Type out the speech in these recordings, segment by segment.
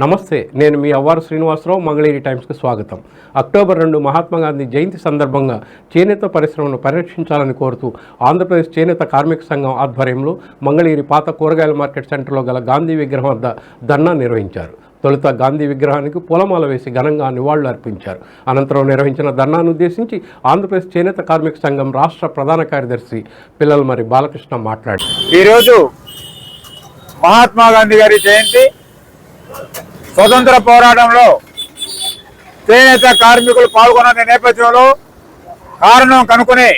నమస్తే నేను మీ అవ్వారు శ్రీనివాసరావు మంగళగిరి టైమ్స్కి స్వాగతం. అక్టోబర్ రెండు మహాత్మా గాంధీ జయంతి సందర్భంగా చేనేత పరిశ్రమను పరిరక్షించాలని కోరుతూ ఆంధ్రప్రదేశ్ చేనేత కార్మిక సంఘం ఆధ్వర్యంలో మంగళగిరి పాత కూరగాయల మార్కెట్ సెంటర్లో గల గాంధీ విగ్రహం వద్ద ధర్నా నిర్వహించారు. తొలుత గాంధీ విగ్రహానికి పూలమాల వేసి ఘనంగా నివాళులు అర్పించారు. అనంతరం నిర్వహించిన ధర్నాను ఉద్దేశించి ఆంధ్రప్రదేశ్ చేనేత కార్మిక సంఘం రాష్ట్ర ప్రధాన కార్యదర్శి పిల్లలమరి బాలకృష్ణ మాట్లాడారు. ఈరోజు మహాత్మా గాంధీ గారి జయంతి. స్వతంత్ర పోరాటంలో చేనేత కార్మికులు పాల్గొన్న నేపథ్యంలో కారణం కనుక్కుని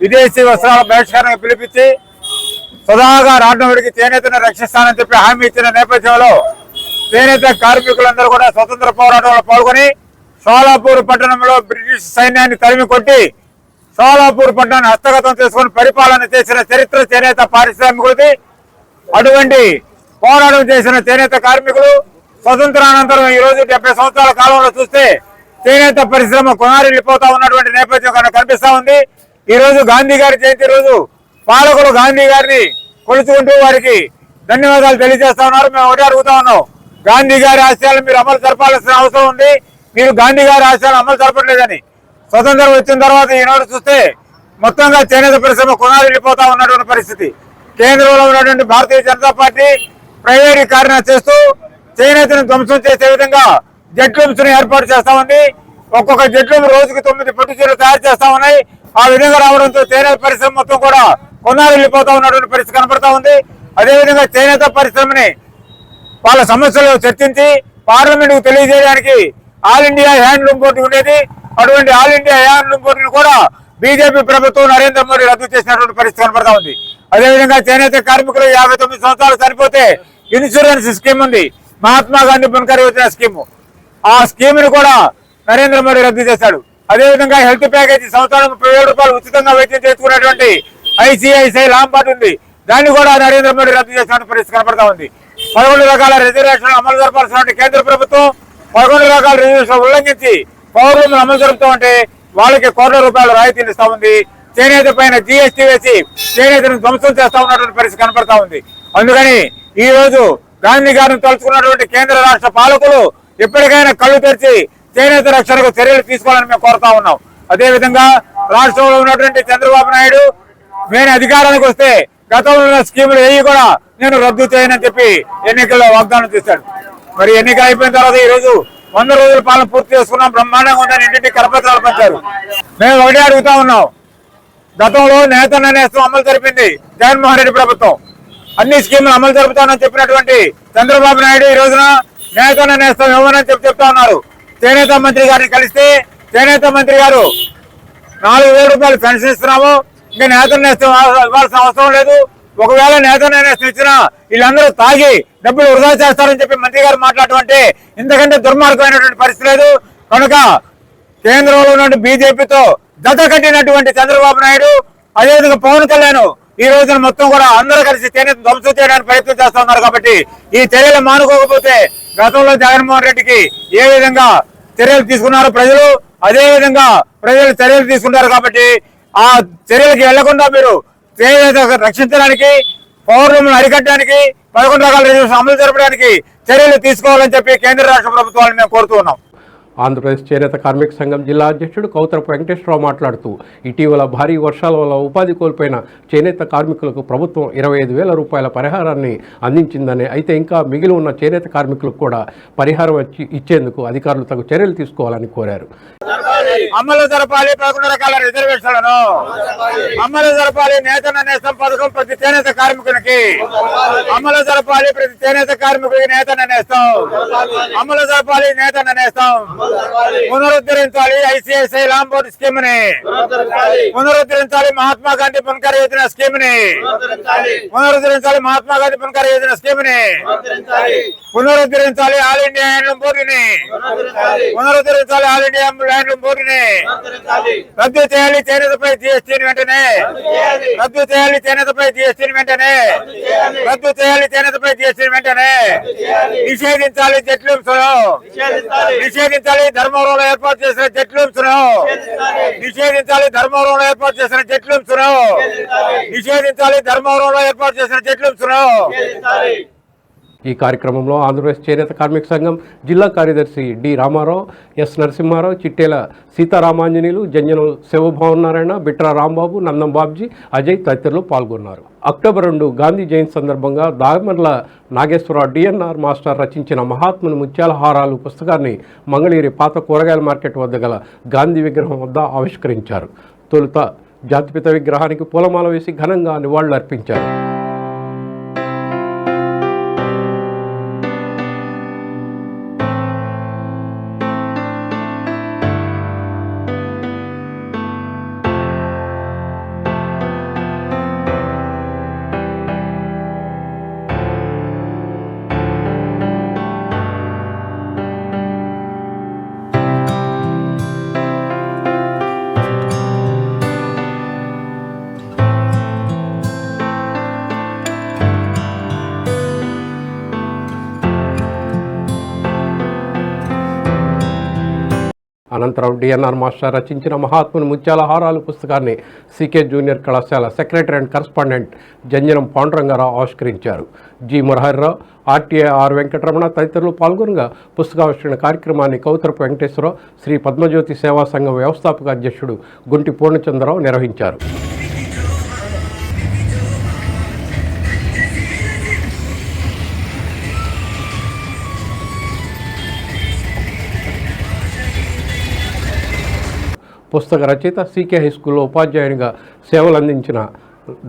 విదేశీ వస్త్రాల బహిష్కరణకు పిలిపించి సదాగా రావడానికి చేనేతను రక్షిస్తానని చెప్పి హామీ ఇచ్చిన నేపథ్యంలో చేనేత కార్మికులందరూ కూడా స్వతంత్ర పోరాటంలో పాల్గొని షోలాపూర్ పట్టణంలో బ్రిటిష్ సైన్యాన్ని తరిమి కొట్టి షోలాపూర్ పట్టణాన్ని హస్తగతం చేసుకుని పరిపాలన చేసిన చరిత్ర చేనేత పారిశ్రామికులది. అటువంటి పోరాటం చేసిన చేనేత కార్మికులు స్వతంత్రానంతరం ఈ రోజు డెబ్బై సంవత్సరాల కాలంలో చూస్తే చేనేత పరిశ్రమ కొనారిల్లిపోతా ఉన్నటువంటి నేపథ్యం కనుక కనిపిస్తా ఉంది. ఈ రోజు గాంధీ గారి జయంతి రోజు పాలకులు గాంధీ గారిని కొలుచుకుంటూ వారికి ధన్యవాదాలు తెలియజేస్తా ఉన్నారు. మేము ఒకటి అడుగుతా ఉన్నాం. గాంధీ గారి ఆశయాలు మీరు అమలు జరపాల్సిన అవసరం ఉంది. మీరు గాంధీ గారి ఆశయాలు అమలు జరపట్లేదని స్వతంత్రం వచ్చిన తర్వాత ఈనాడు చూస్తే మొత్తంగా చేనేత పరిశ్రమ కొనారిల్లిపోతా ఉన్నటువంటి పరిస్థితి. కేంద్రంలో ఉన్నటువంటి భారతీయ జనతా పార్టీ ప్రైవేటీకరణ చేస్తూ చేనేతను ధ్వంసం చేసే విధంగా జెడ్ రూమ్స్ను ఏర్పాటు చేస్తా ఉంది ఒక్కొక్క జెడ్ రూమ్ రోజుకి తొమ్మిది పట్టు చీరలు తయారు చేస్తా ఉన్నాయి. ఆ విధంగా రావడంతో చేనేత పరిశ్రమ మొత్తం కూడా కొనారిల్లిపోతా ఉన్నటువంటి పరిస్థితి కనపడతా ఉంది. అదేవిధంగా చేనేత పరిశ్రమని వాళ్ళ సమస్యలు చర్చించి పార్లమెంట్కు తెలియజేయడానికి ఆల్ ఇండియా హ్యాండ్లూమ్ బోర్డు ఉండేది. అటువంటి ఆల్ ఇండియా హ్యాండ్లూమ్ బోర్డును కూడా బీజేపీ ప్రభుత్వం నరేంద్ర మోడీ రద్దు చేసినటువంటి పరిస్థితి కనబడతా ఉంది. అదేవిధంగా చేనేత కార్మికులు యాభై తొమ్మిది సంవత్సరాలు సరిపోతే ఇన్సూరెన్స్ స్కీమ్ ఉంది. మహాత్మా గాంధీ పునకర్ యోజన స్కీము. ఆ స్కీమ్ను కూడా నరేంద్ర మోడీ రద్దు చేశాడు. అదేవిధంగా హెల్త్ ప్యాకేజీ సంవత్సరం ముప్పై వేల రూపాయలు ఉచితంగా వైద్యం చేసుకునేటువంటి ఐసిఐసిఐ లాంబాట్ ఉంది. దాన్ని కూడా నరేంద్ర మోడీ రద్దు చేసిన పరిస్థితి కనపడతా ఉంది. పదకొండు రకాల రిజర్వేషన్ అమలు జరపాల్సిన కేంద్ర ప్రభుత్వం పదకొండు రకాల రిజర్వేషన్ ఉల్లంఘించి పౌరులను అమలు జరుపుతూ ఉంటే వాళ్ళకి కోట్ల రూపాయలు రాయితీలు ఇస్తా ఉంది. చేనేత పైన జిఎస్టీ వేసి చేనేతను ధ్వంసం చేస్తా ఉన్నటువంటి పరిస్థితి కనపడతా ఉంది. అందుకని ఈ రోజు గాంధీ గారిని తలుచుకున్నటువంటి కేంద్ర రాష్ట్ర పాలకులు ఎప్పటికైనా కళ్ళు తెరిచి చేనేత రక్షణకు చర్యలు తీసుకోవాలని మేము కోరుతా ఉన్నాం. అదే విధంగా రాష్ట్రంలో ఉన్నటువంటి చంద్రబాబు నాయుడు నేను అధికారానికి వస్తే గతంలో ఉన్న స్కీములు ఏవి కూడా నేను రద్దు చేయనని చెప్పి ఎన్నికల్లో వాగ్దానం చేశాడు. మరి ఎన్నిక అయిపోయిన తర్వాత ఈ రోజు వంద రోజుల పాలన పూర్తి చేసుకున్నాం బ్రహ్మాండంగా ఉందని ఇంటింటి కరపత్రాలు పంచారు. మేము ఒకటే అడుగుతా ఉన్నాం. గతంలో నేత నేస్తం అమలు జరిపింది జగన్మోహన్ రెడ్డి ప్రభుత్వం. అన్ని స్కీములు అమలు జరుపుతానని చెప్పినటువంటి చంద్రబాబు నాయుడు ఈ రోజున నేతన నేస్తాం ఇవ్వనని చెప్పి చెప్తా ఉన్నారు. చేనేత మంత్రి గారిని కలిస్తే చేనేత మంత్రి గారు నాలుగు వేల రూపాయలు పెన్షన్ ఇస్తున్నాము. ఇంకా నేత నేస్తం ఇవ్వాల్సిన అవసరం లేదు. ఒకవేళ నేత నేస్తం ఇచ్చినా వీళ్ళందరూ తాగి డబ్బులు వృధా చేస్తారని చెప్పి మంత్రి గారు మాట్లాడటం ఇంతకంటే దుర్మార్గమైనటువంటి పరిస్థితి లేదు. కనుక కేంద్రంలో ఉన్న బీజేపీతో జత కట్టినటువంటి చంద్రబాబు నాయుడు అదేవిధంగా పవన్ కళ్యాణ్ ఈ రోజున మొత్తం కూడా అందరూ కలిసి చేనేత ధ్వంసం చేయడానికి ప్రయత్నం చేస్తా ఉన్నారు కాబట్టి ఈ చర్యలు మానుకోకపోతే గతంలో జగన్మోహన్ రెడ్డికి ఏ విధంగా చర్యలు తీసుకున్నారో ప్రజలు అదే విధంగా ప్రజలు చర్యలు తీసుకుంటారు కాబట్టి ఆ చర్యలకు వెళ్ళకుండా మీరు చేనేత రక్షించడానికి పౌరులను అరికట్టడానికి పదకొండు రకాల రిజర్వేషన్ అమలు జరపడానికి చర్యలు తీసుకోవాలని చెప్పి కేంద్ర రాష్ట్ర ప్రభుత్వాలను మేము కోరుతూ ఉన్నాం. ఆంధ్రప్రదేశ్ చేనేత కార్మిక సంఘం జిల్లా అధ్యక్షుడు కౌతరపు వెంకటేశ్వరరావు మాట్లాడుతూ ఇటీవల భారీ వర్షాల వల్ల ఉపాధి కోల్పోయిన చేనేత కార్మికులకు ప్రభుత్వం ఇరవై ఐదు వేల రూపాయల పరిహారాన్ని అందించిందని అయితే ఇంకా మిగిలి ఉన్న చేనేత కార్మికులకు కూడా పరిహారం ఇచ్చేందుకు అధికారులు తగు చర్యలు తీసుకోవాలని కోరారు. అమలు జరపాలి పదకొండు రకాల రిజర్వేషన్లను. అమలు జరపాలి నేతన నేస్తం పథకం ప్రతి చేనేత కార్మికునికి. అమలు జరపాలి ప్రతి చేనేత కార్మికుడికి నేతన నేస్తం. అమలు జరపాలి నేతన నేస్తం. పునరుద్ధరించాలి. ఐసిఐసిఐ లాంబోర్డ్ స్కీమ్ని పునరుద్ధరించాలి మహాత్మా గాంధీ పునకర్ యోజన స్కీమ్ని పునరుద్ధరించాలి మహాత్మా గాంధీ పునకర్ యోజన స్కీమ్ని పునరుద్ధరించాలి ఆల్ ఇండియా హ్యాండ్లూమ్ బోర్డుని. పునరుద్ధరించాలి. ఆల్ ఇండియా హ్యాండ్లూమ్ బోర్డుని. రద్దు చేయాలి చేనేతపై జిఎస్టీని వెంటనే. రద్దు చేయాలి. చేనేతపై జిఎస్టీని వెంటనే. రద్దు చేయాలి. చేనేతపై జిఎస్టీని వెంటనే. నిషేధించాలి జెట్లూమ్స్ నిషేధించాలి ధర్మవరంలో ఏర్పాటు చేసిన జెట్లూమ్స్ నిషేధించాలి ధర్మవరంలో ఏర్పాటు చేసిన జెట్లూమ్స్ నిషేధించాలి. ధర్మవరంలో ఏర్పాటు చేసిన జెట్లూమ్స్ ఈ కార్యక్రమంలో ఆంధ్రప్రదేశ్ చేనేత కార్మిక సంఘం జిల్లా కార్యదర్శి డి రామారావు ఎస్ నరసింహారావు చిట్టేల సీతారామాంజనీయులు జంజనం శివభావనారాయణ బిట్రా రాంబాబు నందం బాబ్జీ అజయ్ తదితరులు పాల్గొన్నారు. అక్టోబర్ రెండు గాంధీ జయంతి సందర్భంగా దామర్ల నాగేశ్వరరావు డిఎన్ఆర్ మాస్టర్ రచించిన మహాత్ముని ముత్యాల హారాలు పుస్తకాన్ని మంగళగిరి పాత కూరగాయల మార్కెట్ వద్ద గల గాంధీ విగ్రహం వద్ద ఆవిష్కరించారు. తొలుత జాతిపిత విగ్రహానికి పూలమాల వేసి ఘనంగా నివాళులర్పించారు. అనంతరం డిఎన్ఆర్ మాస్టర్ రచించిన మహాత్ముని ముత్యాల హారాలు పుస్తకాన్ని సికే జూనియర్ కళాశాల secretary and correspondent Janjanam Pandurangarao ఆవిష్కరించారు. G. Muraharirao RTI R. Venkataramana తదితరులు పాల్గొనగా పుస్తకావిష్కరణ కార్యక్రమాన్ని కౌతరపు వెంకటేశ్వరరావు శ్రీ పద్మజ్యోతి సేవా సంఘం వ్యవస్థాపక అధ్యక్షుడు గుంటి పూర్ణచంద్రరావు నిర్వహించారు. పుస్తక రచయిత సీకే హై స్కూల్లో ఉపాధ్యాయునిగా సేవలు అందించిన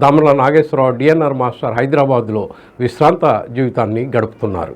దామల నాగేశ్వరరావు డిఎన్ఆర్ మాస్టర్ హైదరాబాద్లో విశ్రాంత జీవితాన్ని గడుపుతున్నారు.